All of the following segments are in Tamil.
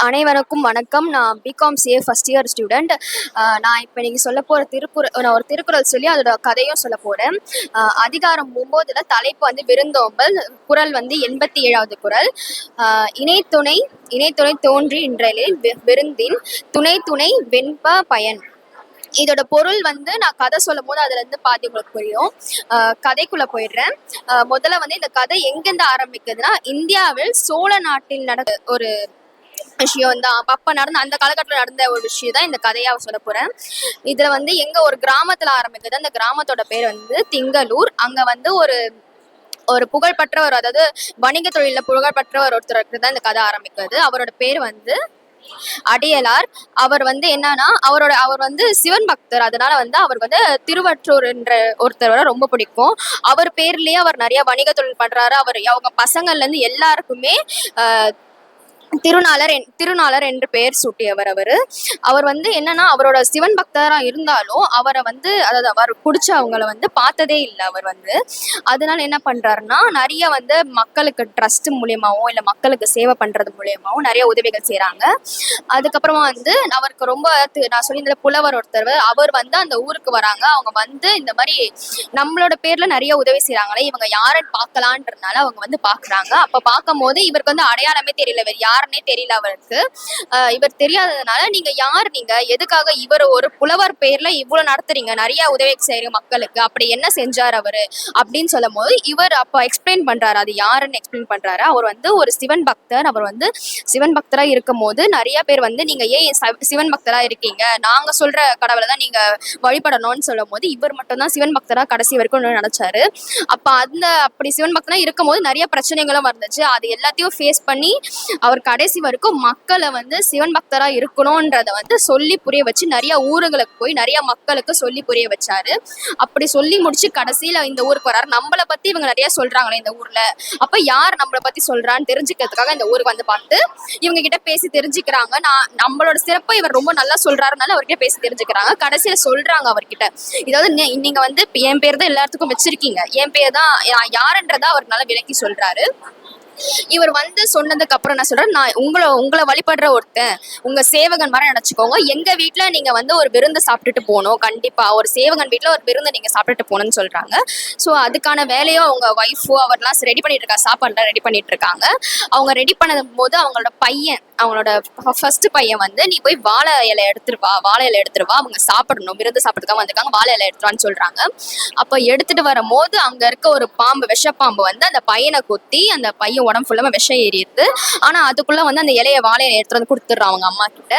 அனைவருக்கும் வணக்கம். நான் BCom CA first year student நான் இப்போ நீங்கள் சொல்ல போகிற திருக்குறள் நான் ஒரு திருக்குறள் சொல்லி அதோட கதையும் சொல்ல போகிறேன் அதிகாரம் ஒம்போதில் தலைப்பு வந்து விருந்தோம்பல் குறள் வந்து எண்பத்தி ஏழாவது குறள் இணைத்துணை இணைத்துணை தோன்றி இன்றலில் வி- விருந்தின் துணை துணை வெண்ப பயன். இதோட பொருள் வந்து நான் கதை சொல்லும் போது அதுல இருந்து பாதி உங்களுக்கு புரியும். கதைக்குள்ள போயிடுறேன். முதல்ல வந்து இந்த கதை எங்கிருந்து ஆரம்பிக்குதுன்னா இந்தியாவில் சோழ நாட்டில் நடந்த ஒரு விஷயம் தான் அப்போ நடந்த அந்த காலகட்டத்தில் நடந்த ஒரு விஷயம் தான் இந்த கதையாக சொல்ல போகிறேன் இதில் வந்து எங்கள் ஒரு கிராமத்தில் ஆரம்பிக்குது. அந்த கிராமத்தோட பேர் வந்து திங்களூர். அங்கே வந்து ஒரு ஒரு புகழ்பெற்றவர் அதாவது வணிக தொழிலில் புகழ்பெற்றவர் ஒருத்தருக்கு தான் இந்த கதை ஆரம்பிக்குது. அவரோட பேர் வந்து அடியலார். அவர் வந்து என்னன்னா அவரோட அவர் வந்து சிவன் பக்தர். அதனால வந்து அவருக்கு வந்து திருவற்றூர் என்ற ஒருத்தரை ரொம்ப பிடிக்கும். அவர் பேர்லயே அவர் நிறைய வணிக தொழில் பண்றாரு. அவர் அவங்க பசங்கள்ல இருந்து எல்லாருக்குமே ஆஹ், திருநாளர் திருநாளர் என்று பெயர் சூட்டியவர் அவர். அவர் வந்து என்னன்னா அவரோட சிவன் பக்தராக இருந்தாலும் அவரை வந்து அதாவது அவர் பிடிச்ச அவங்கள வந்து பார்த்ததே இல்லை அவர் வந்து. அதனால என்ன பண்றாருன்னா நிறைய வந்து மக்களுக்கு ட்ரஸ்ட் மூலியமாகவும் இல்லை மக்களுக்கு சேவை பண்றது மூலியமாகவும் நிறைய உதவிகள் செய்கிறாங்க அதுக்கப்புறமா வந்து அவருக்கு ரொம்ப நான் சொல்லியிருந்த புலவர் ஒருத்தர். அவர் வந்து அந்த ஊருக்கு வராங்க. அவங்க வந்து இந்த மாதிரி நம்மளோட பேர்ல நிறைய உதவி செய்கிறாங்களே இவங்க யாருன்னு பார்க்கலான்றதுனால அவங்க வந்து பார்க்குறாங்க. அப்போ பார்க்கும்போது இவருக்கு வந்து அடையாளமே தெரியல. யார் யாருன்னே தெரியல அவருக்கு இவர் தெரியாததுனால நீங்க யார் நீங்க? எதுக்காக இவர் ஒரு புலவர் பேர்ல இவ்வளவு நடத்துறீங்க? நிறைய உதவி செய்யறீங்க மக்களுக்கு அப்படி என்ன செஞ்சார் அவரு? அப்படின்னு சொல்லும் போது இவர் அப்ப எக்ஸ்பிளைன் பண்றாரு. அது யாருன்னு எக்ஸ்பிளைன் பண்றாரு? அவர் வந்து ஒரு சிவன் பக்தர். அவர் வந்து சிவன் பக்தரா இருக்கும் போது நிறைய பேர் வந்து நீங்க ஏன் சிவன் பக்தரா இருக்கீங்க? நாங்க சொல்ற கடவுளை தான் நீங்க வழிபடணும்னு சொல்லும் போது இவர் மட்டும்தான் சிவன் பக்தரா கடைசி வரைக்கும் நினைச்சாரு. அப்ப அந்த அப்படி சிவன் பக்தனா இருக்கும் போது நிறைய பிரச்சனைகளும் வந்துச்சு. அது எல்லாத்தையும் ஃபேஸ் பண்ணி அவர் கடைசி வரைக்கும் மக்களை வந்து சிவன் பக்தரா இருக்கணும்ன்றத வந்து சொல்லி புரிய வச்சு நிறைய ஊருகளுக்கு போய் நிறைய மக்களுக்கு சொல்லி புரிய வச்சாரு. அப்படி சொல்லி முடிச்சு கடைசியில இந்த ஊருக்கு வராரு நம்மளை பத்தி இவங்க நிறைய சொல்றாங்களே இந்த ஊர்ல. அப்ப யார் நம்மளை பத்தி சொல்றான்னு தெரிஞ்சுக்கிறதுக்காக இந்த ஊருக்கு வந்து பார்த்து இவங்க கிட்ட பேசி தெரிஞ்சுக்கிறாங்க. நான் நம்மளோட சிறப்பை இவர் ரொம்ப நல்லா சொல்றாருனால அவர்கிட்ட பேசி தெரிஞ்சுக்கிறாங்க. கடைசியில சொல்றாங்க அவர்கிட்ட. இதாவது நீ- நீங்க வந்து என் பேர் தான் எல்லாத்துக்கும் வச்சிருக்கீங்க. என் பேர் தான் யாருன்றதா யாருன்றதை அவர் நல்லா விளக்கி சொல்றாரு. இவர் வந்து சொன்னதுக்கு அப்புறம் என்ன சொல்றேன் நான் உங்களை உங்களை வழிபடுற ஒருத்தன் உங்க சேவகன் மாதிரி நினைச்சுக்கோங்க. எங்க வீட்டுல நீங்க வந்து ஒரு விருந்து சாப்பிட்டுட்டு போகணும் கண்டிப்பா. ஒரு சேவகன் வீட்டுல ஒரு விருந்து நீங்க சாப்பிட்டுட்டு போகணும்னு சொல்றாங்க. ஸோ அதுக்கான வேலையும் அவங்க ஒய்ஃபோ அவர்லாம் ரெடி பண்ணிட்டு இருக்காங்க சாப்பாடுலாம் ரெடி பண்ணிட்டு இருக்காங்க. அவங்க ரெடி பண்ணும் போது அவங்களோட பையன் அவங்களோட ஃபர்ஸ்ட் பையன் வந்து நீ போய் வாழை இலை எடுத்துட்டு வா வாழை இலை எடுத்துட்டு வா அவங்க சாப்பிடணும் விருந்து சாப்பிட்டுக்காம வந்திருக்காங்க வாழை இலை எடுத்துருவான்னு சொல்றாங்க. அப்போ எடுத்துட்டு வரும்போது அங்க இருக்க ஒரு பாம்பு விஷப்பாம்பு வந்து அந்த பையனை கொத்தி அந்த பையன் உடம்பு ஃபுல்லாக விஷம் ஏறிடுது. ஆனா அதுக்குள்ள வந்து அந்த இலைய வாழையை இலையை எடுத்துட்டு வந்து கொடுத்துட்றான் அவங்க அம்மா கிட்ட.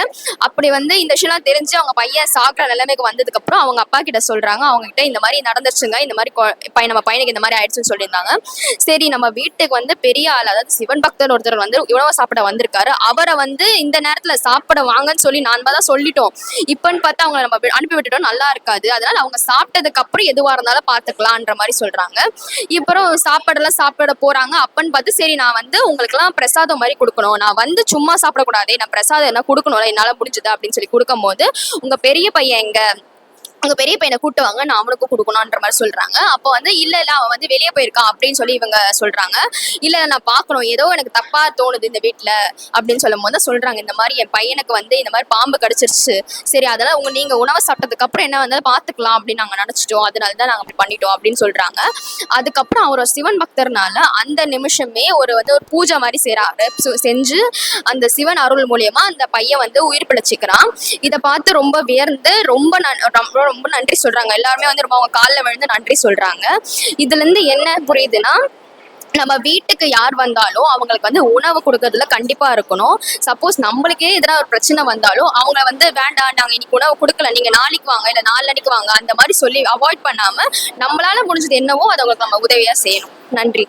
அப்படி வந்து இந்த விஷயம்லாம் தெரிஞ்சு அவங்க பையன் சாக்கிற நிலைமைக்கு வந்ததுக்கு அப்புறம் அவங்க அப்பா கிட்ட சொல்றாங்க. அவங்க கிட்ட இந்த மாதிரி நடந்துச்சுங்க இந்த மாதிரி பையன் நம்ம பையனுக்கு இந்த மாதிரி ஆயிடுச்சுன்னு சொல்லியிருந்தாங்க. சரி நம்ம வீட்டுக்கு வந்து பெரிய ஆள் அதாவது சிவன் பக்தர் ஒருத்தர் வந்து உணவு சாப்பிட வந்திருக்காரு. அவரை வந்து இந்த நேரத்துல சாப்பிட வாங்கன்னு சொல்லி நான் தான் சொல்லிட்டோம். இப்பன்னு பார்த்தா அவங்க நம்ம அனுப்பி விட்டுட்டோம். நல்லா இருக்காது. அதனால அவங்க சாப்பிட்டதுக்கு அப்புறம் எதுவா இருந்தாலும் பாத்துக்கலாம்ன்ற மாதிரி சொல்றாங்க. அப்புறம் சாப்பாடெல்லாம் சாப்பிட போறாங்க. அப்பன்னு பார்த்து சரி நான் வந்து உங்களுக்குலாம் பிரசாதம் மாதிரி கொடுக்கணும். நான் வந்து சும்மா சாப்பிடக்கூடாது நான் பிரசாதம் என்ன கொடுக்கணும் என்னால முடிஞ்சது அப்படின்னு சொல்லி கொடுக்கும்போது உங்க பெரிய பையன் எங்க உங்க பெரிய பையனை கூட்டு வாங்க நான் அவனுக்கும் கொடுக்கணுன்ற மாதிரி சொல்றாங்க. அப்போ வந்து இல்ல இல்ல அவன் வந்து வெளியே போயிருக்கான் அப்படின்னு சொல்லி இவங்க சொல்றாங்க. இல்ல நான் பார்க்கணும். ஏதோ எனக்கு தப்பா தோணுது இந்த வீட்டுல அப்படின்னு சொல்லும் போது தான் சொல்றாங்க. இந்த மாதிரி என் பையனுக்கு வந்து இந்த மாதிரி பாம்பு கடிச்சிருச்சு. சரி அதெல்லாம் உங்க நீங்க உணவை சாப்பிட்டதுக்கு அப்புறம் என்ன வந்தாலும் பாத்துக்கலாம் அப்படின்னு நாங்க நினைச்சிட்டோம். அதனால தான் நாங்க அப்படி பண்ணிட்டோம் அப்படின்னு சொல்றாங்க. அதுக்கப்புறம் அவர் சிவன் பக்தர்னால அந்த நிமிஷமே ஒரு வந்து ஒரு பூஜை மாதிரி செய்யறாரு செஞ்சு அந்த சிவன் அருள் மூலியமா அந்த பையன் வந்து உயிர் பிழைச்சிக்கிறான். இதை பார்த்து ரொம்ப வியர்ந்து ரொம்ப ரொம்ப நன்றி சொல்றாங்க. எல்லாருமே வந்து ரொம்ப அவங்க காலில் விழுந்து நன்றி சொல்றாங்க. இதுல இருந்து என்ன புரியுதுன்னா நம்ம வீட்டுக்கு யார் வந்தாலும் அவங்களுக்கு வந்து உணவு கொடுக்கறதுல கண்டிப்பா இருக்கணும். சப்போஸ் நம்மளுக்கே எதனா ஒரு பிரச்சனை வந்தாலும் அவங்க வந்து வேண்டாம் நாங்க இன்னைக்கு உணவு கொடுக்கல நீங்க நாளைக்கு வாங்க இல்ல நாளன்னைக்கு வாங்க அந்த மாதிரி சொல்லி அவாய்ட் பண்ணாம நம்மளால முடிஞ்சது என்னவோ அதை அவங்களுக்கு நம்ம உதவியா செய்யணும். நன்றி.